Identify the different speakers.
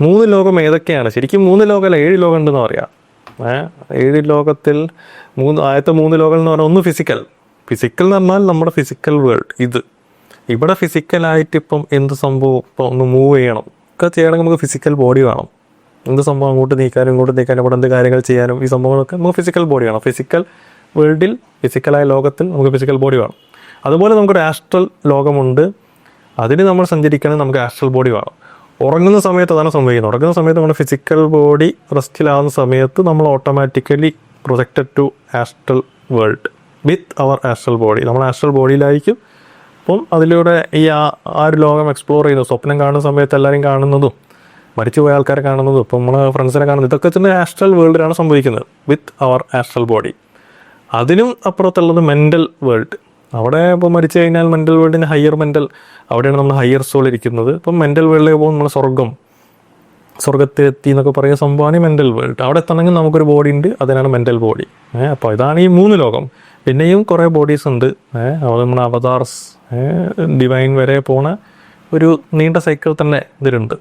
Speaker 1: മൂന്ന് ലോകം ഏതൊക്കെയാണ്? ശരിക്കും മൂന്ന് ലോകമല്ല ഏഴ് ലോകം ഉണ്ടെന്ന് പറയാം. ഏഴ് ലോകത്തിൽ മൂന്ന് ആദ്യത്തെ മൂന്ന് ലോകം എന്ന് പറഞ്ഞാൽ ഒന്ന് ഫിസിക്കൽ ഫിസിക്കൽ എന്ന് പറഞ്ഞാൽ നമ്മുടെ ഫിസിക്കൽ വേൾഡ് ഇത്. ഇവിടെ ഫിസിക്കലായിട്ട് ഇപ്പം എന്ത് സംഭവം ഇപ്പം ഒന്ന് മൂവ് ചെയ്യണം. ഒക്കെ ചെയ്യണമെങ്കിൽ നമുക്ക് ഫിസിക്കൽ ബോഡി വേണം. എന്ത് സംഭവം അങ്ങോട്ട് നീക്കാനും ഇങ്ങോട്ട് നീക്കാനും ഇവിടെ എന്ത് കാര്യങ്ങൾ ചെയ്യാനും ഈ സംഭവങ്ങളൊക്കെ നമുക്ക് ഫിസിക്കൽ ബോഡി വേണം. ഫിസിക്കൽ വേൾഡിൽ ഫിസിക്കലായ ലോകത്തിൽ നമുക്ക് ഫിസിക്കൽ ബോഡി വേണം. അതുപോലെ നമുക്കൊരു ആസ്ട്രൽ ലോകമുണ്ട്. അതിന് നമ്മൾ സഞ്ചരിക്കണമെങ്കിൽ നമുക്ക് ആസ്ട്രൽ ബോഡി വേണം. ഉറങ്ങുന്ന സമയത്ത് അതാണ് സംഭവിക്കുന്നത്. ഉറങ്ങുന്ന സമയത്ത് നമ്മുടെ ഫിസിക്കൽ ബോഡി റെസ്റ്റിലാവുന്ന സമയത്ത് നമ്മൾ automatically projected to astral world with our astral body നമ്മൾ ആസ്ട്രൽ ബോഡിയിലായിരിക്കും അപ്പം അതിലൂടെ ഈ ആ ഒരു ലോകം എക്സ്പ്ലോർ ചെയ്യുന്നു സ്വപ്നം കാണുന്ന സമയത്ത് എല്ലാവരും കാണുന്നതും മരിച്ചുപോയ ആൾക്കാരെ കാണുന്നതും ഇപ്പം നമ്മൾ ഫ്രണ്ട്സിനെ കാണുന്നത് ഇതൊക്കെ തന്നെ ആസ്ട്രൽ വേൾഡിലാണ് സംഭവിക്കുന്നത് വിത്ത് അവർ ആസ്ട്രൽ ബോഡി അതിനും അപ്പുറത്തുള്ളത് മെന്റൽ വേൾഡ് അവിടെ ഇപ്പോൾ മരിച്ചു കഴിഞ്ഞാൽ മെന്റൽ വേൾഡിന് ഹയർ മെന്റൽ അവിടെയാണ് നമ്മൾ ഹയർ സോൾ ഇരിക്കുന്നത്. ഇപ്പം മെന്റൽ വേൾഡിലേക്ക് പോകുമ്പോൾ നമ്മൾ സ്വർഗം സ്വർഗത്തിലെത്തി എന്നൊക്കെ പറയുന്ന സംഭവമാണ് ഈ മെന്റൽ വേൾഡ് അവിടെ എത്തണമെങ്കിൽ നമുക്കൊരു ബോഡി ഉണ്ട് അതിനാണ് മെന്റൽ ബോഡി ഏഹ് അപ്പോൾ ഇതാണ് ഈ മൂന്ന് ലോകം. പിന്നെയും കുറേ ബോഡീസ് ഉണ്ട്. ഏഹ് അത് നമ്മുടെ അവതാർസ് ഡിവൈൻ വരെ പോണ ഒരു നീണ്ട സൈക്കിൾ തന്നെ ഇതിലുണ്ട്.